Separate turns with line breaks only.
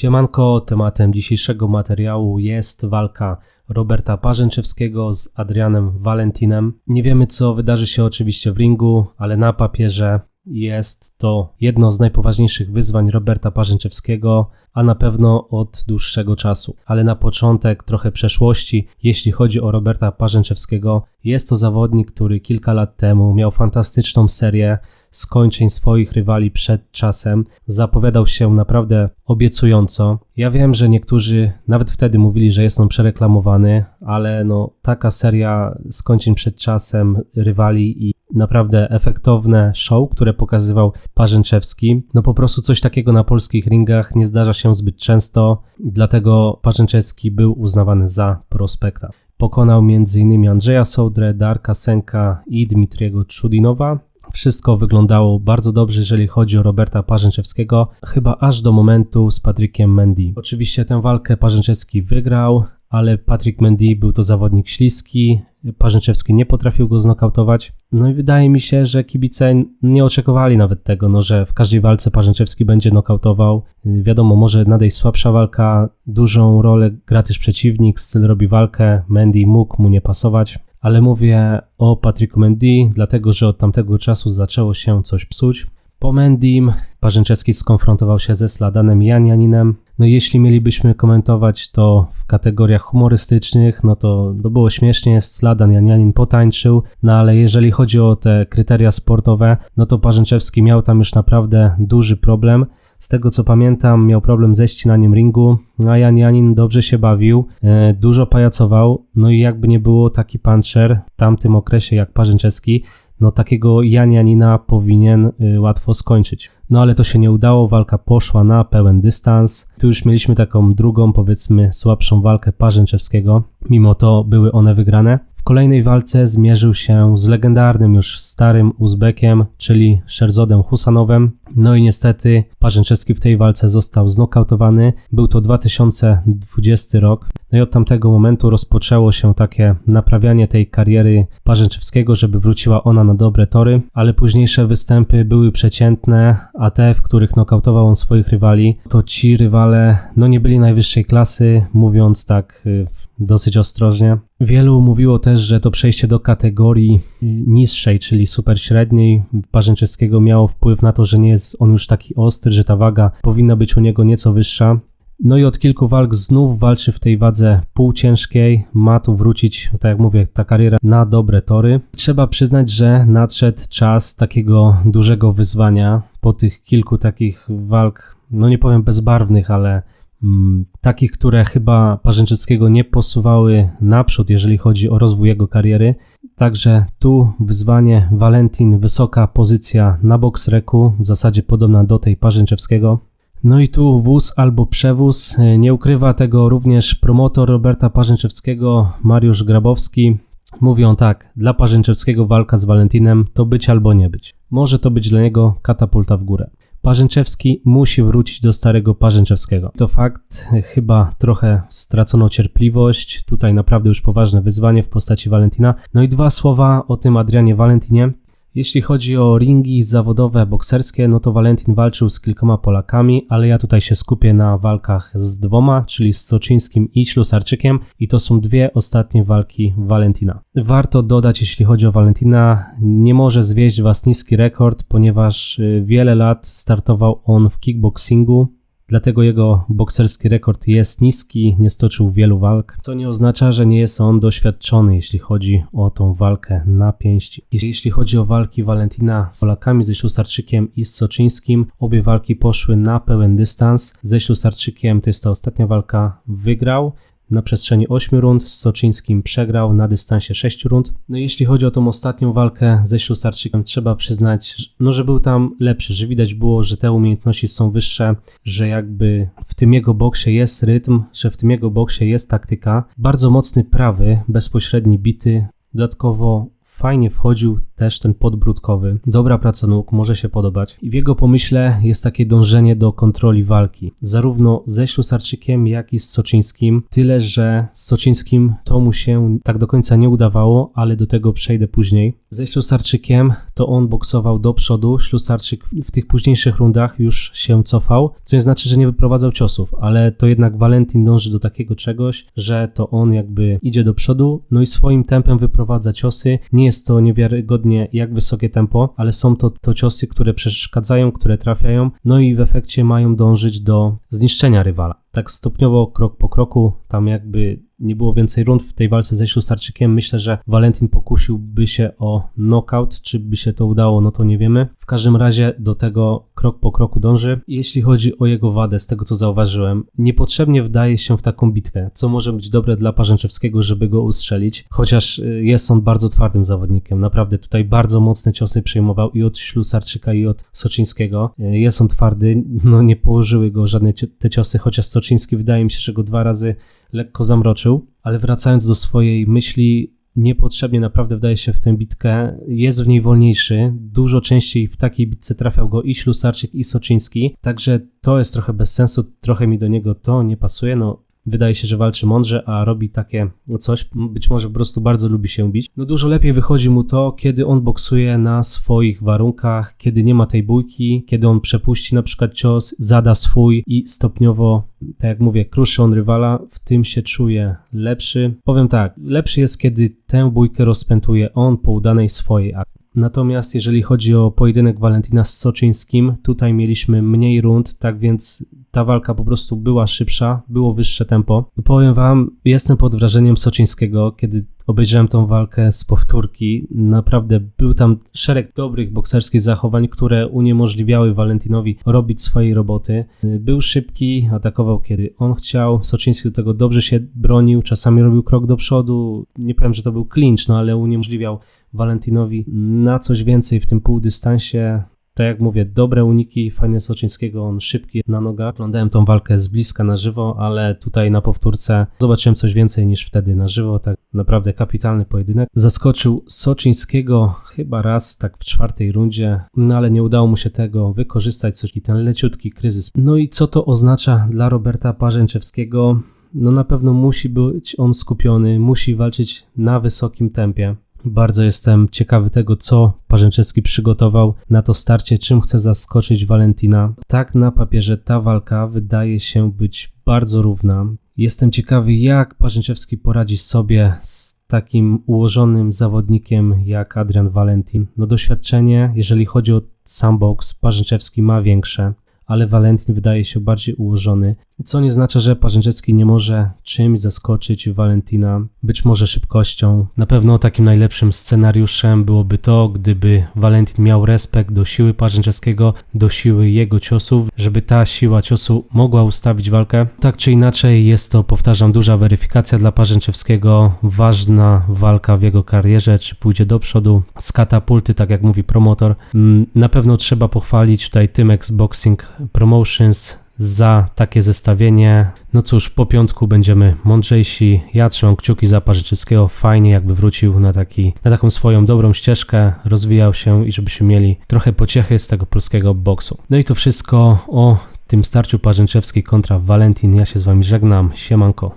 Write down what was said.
Siemanko, tematem dzisiejszego materiału jest walka Roberta Parzęczewskiego z Adrianem Valentinem. Nie wiemy co wydarzy się oczywiście w ringu, ale na papierze jest to jedno z najpoważniejszych wyzwań Roberta Parzęczewskiego, a na pewno od dłuższego czasu. Ale na początek trochę przeszłości, jeśli chodzi o Roberta Parzęczewskiego. Jest to zawodnik, który kilka lat temu miał fantastyczną serię skończeń swoich rywali przed czasem. Zapowiadał się naprawdę obiecująco. Ja wiem, że niektórzy nawet wtedy mówili, że jest on przereklamowany, ale no taka seria skończeń przed czasem rywali i naprawdę efektowne show, które pokazywał Parzęczewski. No po prostu coś takiego na polskich ringach nie zdarza się zbyt często, dlatego Parzęczewski był uznawany za prospekta. Pokonał m.in. Andrzeja Sołdrę, Darka Senka i Dmitriego Czudinowa. Wszystko wyglądało bardzo dobrze, jeżeli chodzi o Roberta Parzęczewskiego, chyba aż do momentu z Patrykiem Mendy. Oczywiście tę walkę Parzęczewski wygrał, ale Patrick Mendy był to zawodnik śliski, Parzęczewski nie potrafił go znokautować. No i wydaje mi się, że kibice nie oczekiwali nawet tego, no, że w każdej walce Parzęczewski będzie nokautował. Wiadomo, może nadejść słabsza walka, dużą rolę gra też przeciwnik, styl robi walkę, Mendy mógł mu nie pasować ale mówię o Patricku Mendy, dlatego że od tamtego czasu zaczęło się coś psuć. Po Mendym Parzęczewski skonfrontował się ze Sladanem Janianinem. No jeśli mielibyśmy komentować to w kategoriach humorystycznych, no to, to było śmiesznie, Sladan Janianin potańczył, no ale jeżeli chodzi o te kryteria sportowe, no to Parzęczewski miał tam już naprawdę duży problem. Z tego co pamiętam, miał problem ze ścinaniem ringu, a Jan Janin dobrze się bawił, e, dużo pajacował, no i jakby nie było taki puncher w tamtym okresie jak Parzęczewski, no takiego Janianina powinien y, łatwo skończyć. No ale to się nie udało, walka poszła na pełen dystans. Tu już mieliśmy taką drugą, powiedzmy, słabszą walkę Parzęczewskiego. Mimo to były one wygrane. W kolejnej walce zmierzył się z legendarnym już starym Uzbekiem, czyli Sherzodem Husanowem. No i niestety Parzęczewski w tej walce został znokautowany. Był to 2020 rok. No i od tamtego momentu rozpoczęło się takie naprawianie tej kariery Parzęczewskiego, żeby wróciła ona na dobre tory, ale późniejsze występy były przeciętne, a te, w których nokautował on swoich rywali, to ci rywale no nie byli najwyższej klasy, mówiąc tak y, dosyć ostrożnie. Wielu mówiło też, że to przejście do kategorii niższej, czyli super średniej Parzęczewskiego miało wpływ na to, że nie jest on już taki ostry, że ta waga powinna być u niego nieco wyższa. No i od kilku walk znów walczy w tej wadze półciężkiej. Ma tu wrócić, tak jak mówię, ta kariera na dobre tory. Trzeba przyznać, że nadszedł czas takiego dużego wyzwania po tych kilku takich walk, no nie powiem bezbarwnych, ale mm, takich, które chyba Parzęczewskiego nie posuwały naprzód, jeżeli chodzi o rozwój jego kariery. Także tu wyzwanie Valentin, wysoka pozycja na boksreku, w zasadzie podobna do tej Parzęczewskiego. No i tu wóz albo przewóz. Nie ukrywa tego również promotor Roberta Parzęczewskiego, Mariusz Grabowski. Mówią tak, dla Parzęczewskiego walka z Valentinem to być albo nie być. Może to być dla niego katapulta w górę. Parzęczewski musi wrócić do starego Parzęczewskiego. To fakt, chyba trochę stracono cierpliwość. Tutaj naprawdę już poważne wyzwanie w postaci Valentina. No i dwa słowa o tym Adrianie Valentinie. Jeśli chodzi o ringi zawodowe, bokserskie, no to Valentin walczył z kilkoma Polakami, ale ja tutaj się skupię na walkach z dwoma, czyli z Soczyńskim i Ślusarczykiem i to są dwie ostatnie walki Valentina. Warto dodać, jeśli chodzi o Valentina, nie może zwieść was niski rekord, ponieważ y, wiele lat startował on w kickboxingu, Dlatego jego bokserski rekord jest niski, nie stoczył wielu walk, co nie oznacza, że nie jest on doświadczony, jeśli chodzi o tą walkę na pięści. Jeśli chodzi o walki Valentina z Polakami, ze Ślusarczykiem i z Soczyńskim, obie walki poszły na pełen dystans. Ze Ślusarczykiem to jest ta ostatnia walka, wygrał na przestrzeni 8 rund, z Soczyńskim przegrał na dystansie 6 rund. No i jeśli chodzi o tą ostatnią walkę ze Ślusarczykiem, trzeba przyznać, no, że był tam lepszy, że widać było, że te umiejętności są wyższe, że jakby w tym jego boksie jest rytm, że w tym jego boksie jest taktyka. Bardzo mocny prawy, bezpośredni bity, dodatkowo fajnie wchodził też ten podbródkowy. Dobra praca nóg, może się podobać. I w jego pomyśle jest takie dążenie do kontroli walki. Zarówno ze Ślusarczykiem, jak i z Soczyńskim. Tyle, że z Soczyńskim to mu się tak do końca nie udawało, ale do tego przejdę później. Ze Ślusarczykiem to on boksował do przodu. Ślusarczyk w tych późniejszych rundach już się cofał, co nie znaczy, że nie wyprowadzał ciosów, ale to jednak Valentin dąży do takiego czegoś, że to on jakby idzie do przodu, no i swoim tempem wyprowadza ciosy. Nie jest to niewiarygodnie jak wysokie tempo, ale są to, to ciosy, które przeszkadzają, które trafiają, no i w efekcie mają dążyć do zniszczenia rywala. Tak stopniowo, krok po kroku, tam jakby nie było więcej rund w tej walce ze Ślusarczykiem. Myślę, że Valentin pokusiłby się o knockout. Czy by się to udało, no to nie wiemy. W każdym razie do tego krok po kroku dąży. Jeśli chodzi o jego wadę, z tego co zauważyłem, niepotrzebnie wdaje się w taką bitwę, co może być dobre dla Parzęczewskiego, żeby go ustrzelić, chociaż y, jest on bardzo twardym zawodnikiem. Naprawdę tutaj bardzo mocne ciosy przyjmował i od Ślusarczyka, i od Soczyńskiego. Y, jest on twardy, no nie położyły go żadne te ciosy, chociaż Soczyński wydaje mi się, że go dwa razy lekko zamroczył, ale wracając do swojej myśli, niepotrzebnie naprawdę wdaje się w tę bitkę, jest w niej wolniejszy, dużo częściej w takiej bitce trafiał go i Ślusarczyk i Soczyński, także to jest trochę bez sensu, trochę mi do niego to nie pasuje, no wydaje się, że walczy mądrze, a robi takie coś, być może po prostu bardzo lubi się bić. No dużo lepiej wychodzi mu to, kiedy on boksuje na swoich warunkach, kiedy nie ma tej bójki, kiedy on przepuści na przykład cios, zada swój i stopniowo, tak jak mówię, kruszy on rywala, w tym się czuje lepszy. Powiem tak, lepszy jest, kiedy tę bójkę rozpętuje on po udanej swojej akcji. Natomiast jeżeli chodzi o pojedynek Valentina z Soczyńskim, tutaj mieliśmy mniej rund, tak więc ta walka po prostu była szybsza, było wyższe tempo. Powiem wam, jestem pod wrażeniem Soczyńskiego, kiedy obejrzałem tą walkę z powtórki. Naprawdę był tam szereg dobrych bokserskich zachowań, które uniemożliwiały Valentinowi robić swojej roboty. Był szybki, atakował kiedy on chciał. Soczyński do tego dobrze się bronił, czasami robił krok do przodu. Nie powiem, że to był clinch, no ale uniemożliwiał Valentinowi na coś więcej w tym półdystansie tak jak mówię, dobre uniki, fajne Soczyńskiego, on szybki na nogach. Oglądałem tą walkę z bliska na żywo, ale tutaj na powtórce zobaczyłem coś więcej niż wtedy na żywo, tak naprawdę kapitalny pojedynek. Zaskoczył Soczyńskiego chyba raz, tak w czwartej rundzie, no ale nie udało mu się tego wykorzystać, coś ten leciutki kryzys. No i co to oznacza dla Roberta Parzęczewskiego? No na pewno musi być on skupiony, musi walczyć na wysokim tempie. Bardzo jestem ciekawy tego, co Parzęczewski przygotował na to starcie, czym chce zaskoczyć Valentina. Tak na papierze ta walka wydaje się być bardzo równa. Jestem ciekawy, jak Parzęczewski poradzi sobie z takim ułożonym zawodnikiem jak Adrian Valentin. No doświadczenie, jeżeli chodzi o sam boks, Parzęczewski ma większe ale Valentin wydaje się bardziej ułożony, co nie oznacza, że Parzęczewski nie może czymś zaskoczyć Valentina, być może szybkością. Na pewno takim najlepszym scenariuszem byłoby to, gdyby Valentin miał respekt do siły Parzęczewskiego, do siły jego ciosów, żeby ta siła ciosu mogła ustawić walkę. Tak czy inaczej jest to, powtarzam, duża weryfikacja dla Parzęczewskiego, ważna walka w jego karierze, czy pójdzie do przodu z katapulty, tak jak mówi promotor. Mm, na pewno trzeba pochwalić tutaj Tymex Boxing Promotions za takie zestawienie. No cóż, po piątku będziemy mądrzejsi. Ja trzymam kciuki za Parzyczewskiego. Fajnie jakby wrócił na, taki, na taką swoją dobrą ścieżkę, rozwijał się i żebyśmy mieli trochę pociechy z tego polskiego boksu. No i to wszystko o tym starciu Parzęczewski kontra Valentin. Ja się z wami żegnam. Siemanko.